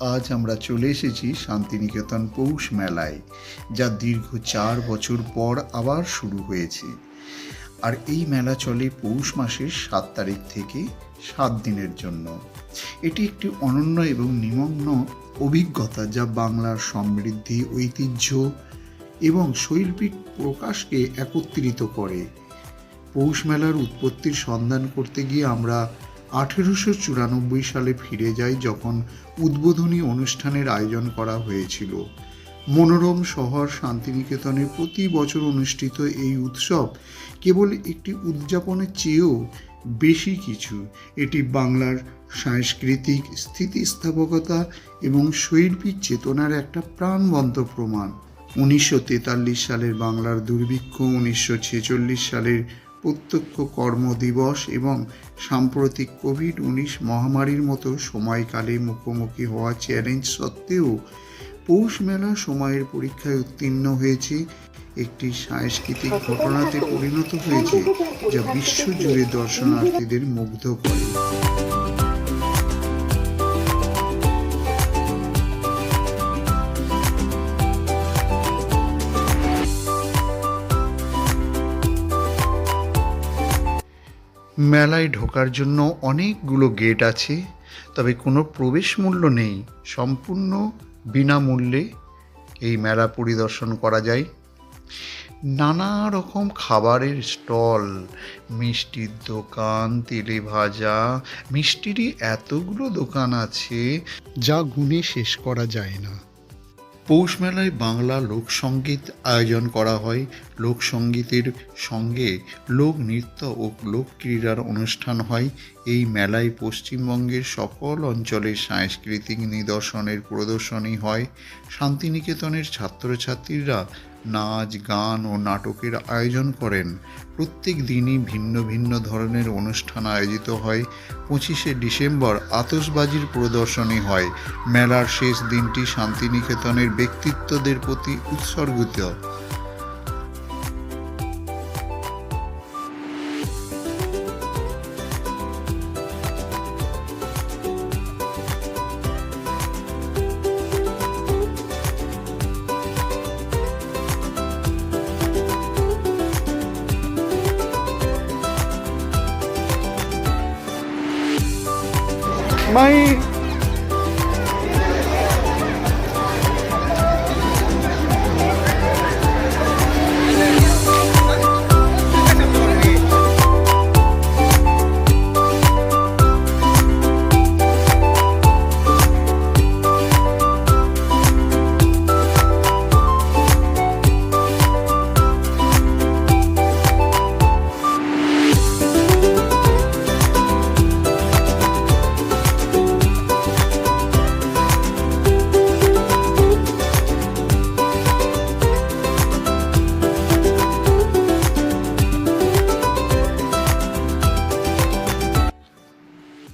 আজ আমরা চলে এসেছি শান্তিনিকেতন পৌষ মেলায়, যা দীর্ঘ চার বছর পর আবার শুরু হয়েছে। আর এই মেলা চলে পৌষ মাসের সাত তারিখ থেকে সাত দিনের জন্য। এটি একটি অনন্য এবং নিমগ্ন অভিজ্ঞতা যা বাংলার সমৃদ্ধি, ঐতিহ্য এবং শৈল্পিক প্রকাশকে একত্রিত করে। পৌষ মেলার উৎপত্তির সন্ধান করতে গিয়ে আমরা আঠেরোশো চুরানব্বই সালে ফিরে যায় যখন উদ্বোধনী অনুষ্ঠানের আয়োজন করা হয়েছিল। মনোরম শহর শান্তিনিকেতনে প্রতি বছর অনুষ্ঠিত এই উৎসব কেবল একটি উদযাপনের চেয়েও বেশি কিছু। এটি বাংলার সাংস্কৃতিক স্থিতিস্থাপকতা এবং শৈল্পিক চেতনার একটা প্রাণবন্ত প্রমাণ। উনিশশো তেতাল্লিশ সালের বাংলার দুর্ভিক্ষ, উনিশশো ছেচল্লিশ সালের প্রত্যক্ষ কর্ম দিবস এবং সাম্প্রতিক কোভিড উনিশ মহামারীর মতো সময়কালে মুখোমুখি হওয়া চ্যালেঞ্জ সত্ত্বেও পৌষ মেলা সময়ের পরীক্ষায় উত্তীর্ণ হয়েছে। একটি সাংস্কৃতিক ঘটনাতে পরিণত হয়েছে, যা বিশ্বজুড়ে দর্শনার্থীদের মুগ্ধ করে। মেলায় ঢোকার জন্য অনেকগুলো গেট আছে, তবে কোনো প্রবেশ মূল্য নেই। সম্পূর্ণ বিনামূল্যে এই মেলা পরিদর্শন করা যায়। নানা রকম খাবারের স্টল, মিষ্টির দোকান, তেলে ভাজা, মিষ্টিরই এতগুলো দোকান আছে যা গুণে শেষ করা যায় না। পৌষ মেলায় বাংলা লোকসঙ্গীত আয়োজন করা হয়। লোকসঙ্গীতের সঙ্গে লোক নৃত্য ও লোকক্রীড়ার অনুষ্ঠান হয়। এই মেলায় পশ্চিমবঙ্গের সকল অঞ্চলের সাংস্কৃতিক নিদর্শনের প্রদর্শনী হয়। শান্তিনিকেতনের ছাত্রছাত্রীরা নাচ, গান ও নাটকের আয়োজন করেন। প্রত্যেক দিনই ভিন্ন ভিন্ন ধরনের অনুষ্ঠান আয়োজিত হয়। পঁচিশে ডিসেম্বর আতসবাজির প্রদর্শনী হয়। মেলার শেষ দিনটি শান্তিনিকেতনের ব্যক্তিত্বদের প্রতি উৎসর্গিত।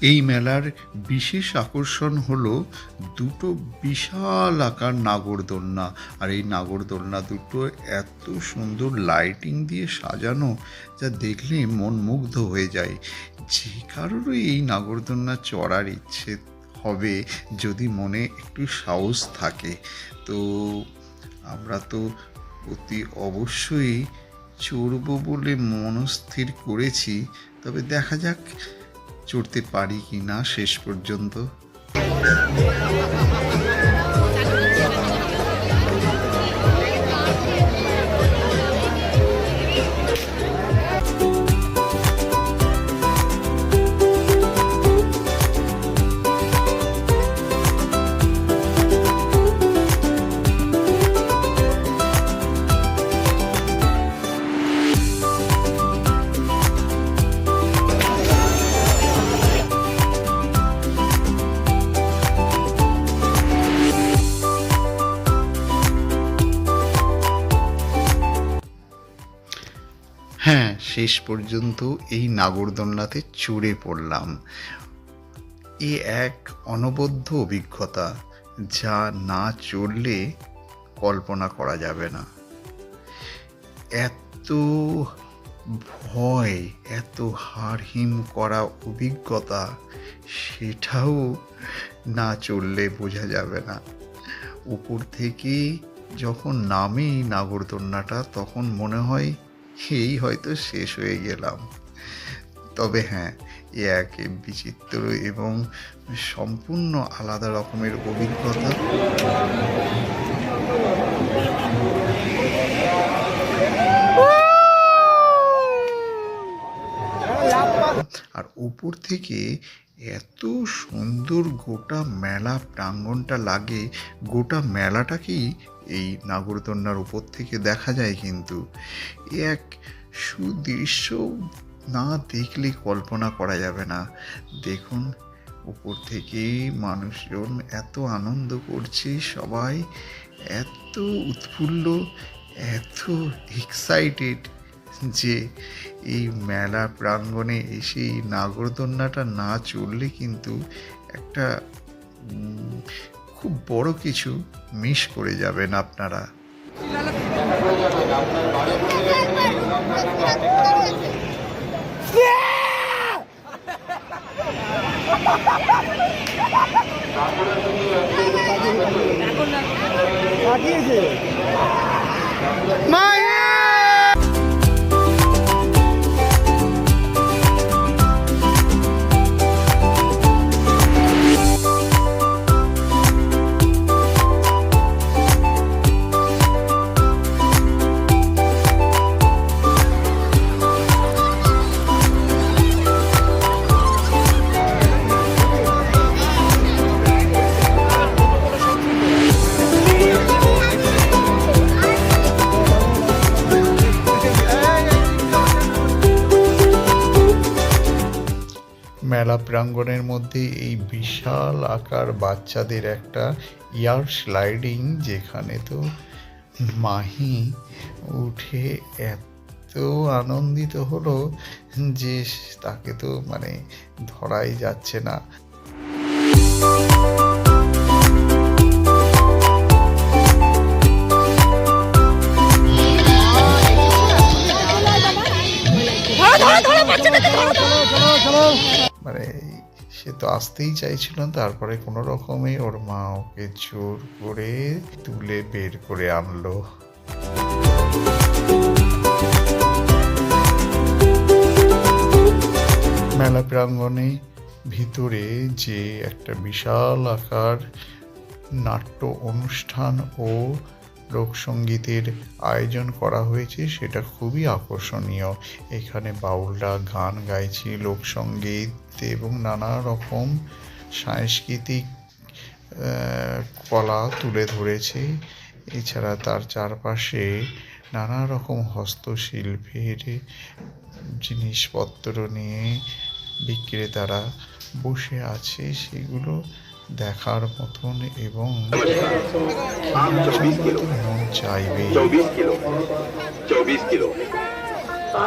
এই মেলার বিশেষ আকর্ষণ হলো দুটো বিশাল আকার নাগরদোলনা। আর এই নাগরদোলনা দুটো এত সুন্দর লাইটিং দিয়ে সাজানো যা দেখলে মন মুগ্ধ হয়ে যায়। যে কারোরই এই নাগরদোলনা চড়ার ইচ্ছে হবে যদি মনে একটু সাহস থাকে। তো আমরা তো অতি অবশ্যই চড়বো বলে মনস্থির করেছি। তবে দেখা যাক চড়তে পারি কি না শেষ পর্যন্ত। হ্যাঁ শেষ পর্যন্ত এই নাগরদোলনাতে চড়ে পড়লাম। এ এক অনবদ্য অভিজ্ঞতা যা না চড়লে কল্পনা করা যাবে না। এত ভয়, এত হাড়হিম করা অভিজ্ঞতা সেটাও না চললে বোঝা যাবে না। উপর থেকে যখন নামে নাগরদোলনাটা, তখন মনে হয় এই হয়তো শেষ হয়ে গেলাম। তবে হ্যাঁ এ এক বিচিত্র এবং সম্পূর্ণ আলাদা রকমের অভিজ্ঞতা। আর উপর থেকে এত সুন্দর গোটা মেলা প্রাঙ্গণটা লাগে, গোটা মেলাটাকেই এই নাগরদোলনার উপর থেকে দেখা যায় কিন্তু এক সুদৃশ্য না দেখলে কল্পনা করা যাবে না। দেখুন, উপর থেকে মানুষজন এত আনন্দ করছে, সবাই এত উৎফুল্ল, এত এক্সাইটেড যে এই মেলা প্রাঙ্গণে এসে এই নাগরদোলনাটা না চললে কিন্তু একটা খুব বড় কিছু মিস করে যাবেন আপনারা। মেলা প্রাঙ্গণের মধ্যে এই বিশাল আকার বাচ্চাদের একটা ইয়ার স্লাইডিং যেখানে তো মাহি উঠে এত আনন্দিত হলো যে তাকে তো মানে ধরাই যাচ্ছে না। মানে সে তো আসতেই চাইছিল তারপরে কোনো রকমে ওর মা ওকে জোর করে তুলে বের করে আনলো। মেলা প্রাঙ্গণে ভিতরে যে একটা বিশাল আকার নাট্য অনুষ্ঠান ও লোকসঙ্গীতের আয়োজন করা হয়েছে, সেটা খুবই আকর্ষণীয়। এখানে বাউলরা গান গাইছে, লোকসঙ্গীত এবং নানা রকম সাংস্কৃতিক আহ, কলা তুলে ধরেছে এছাড়া তার চারপাশে নানা রকম হস্তশিল্পের জিনিসপত্র নিয়ে বিক্রেতারা বসে আছে সেগুলো দেখার মতন এবং কেনার জন্য তো মন চাইবে चौबीस किलो चौबीस किलो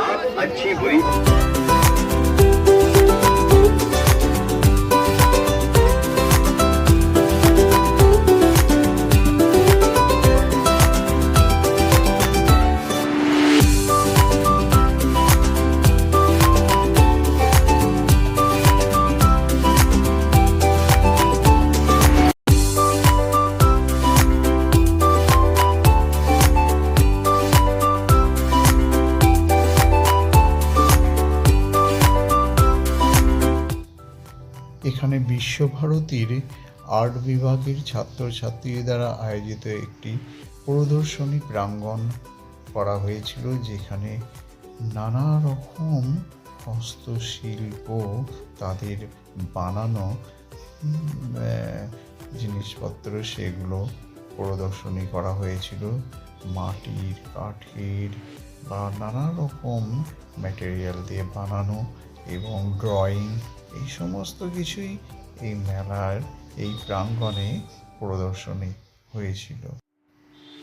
आप अच्छी बुरी বিশ্বভারতীর আর্ট বিভাগের ছাত্রছাত্রীদের দ্বারা আয়োজিত একটি প্রদর্শনী প্রাঙ্গণ করা হয়েছিল, যেখানে নানা রকম হস্তশিল্প তাদের বানানো জিনিসপত্র সেগুলো প্রদর্শনী করা হয়েছিল। মাটির, কাঠের বা নানা রকম ম্যাটেরিয়াল দিয়ে বানানো এবং ড্রয়িং এই সমস্ত কিছুই এই মেলার এই প্রাঙ্গণে প্রদর্শনী হয়েছিল।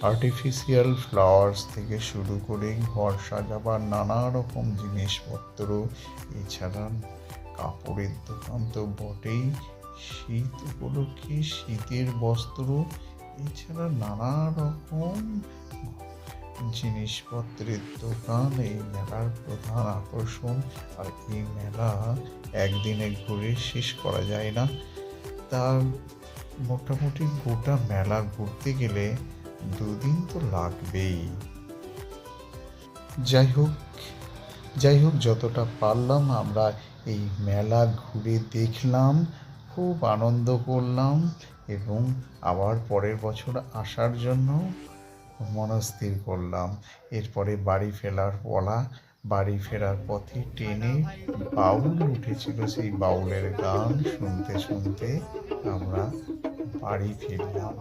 আর্টিফিশিয়াল ফ্লাওয়ার্স থেকে শুরু করে ঘর সাজাবার নানা রকম জিনিসপত্র, এছাড়া কাপড়ের দোকান তো বটেই। শীত উপলক্ষে শীতের বস্ত্র, এছাড়া নানা রকম জিনিসপত্রের দোকান এই মেলার প্রধান আকর্ষণ আর এই মেলা একদিনে ঘুরে শেষ করা যায় না। তা মোটামুটি গোটা মেলা ঘুরতে গেলে দুদিন তো লাগবেই। যাই হোক যাই হোক, যতটা পারলাম আমরা এই মেলা ঘুরে দেখলাম, খুব আনন্দ করলাম এবং আবার পরের বছর আসার জন্য মনস্থির করলাম। এরপরে বাড়ি ফেরার পলা, বাড়ি ফেরার পথে টেনে বাউল উঠেছিল সেই বাউলের গান। শুনতে শুনতে আমরা বাড়ি ফিরলাম।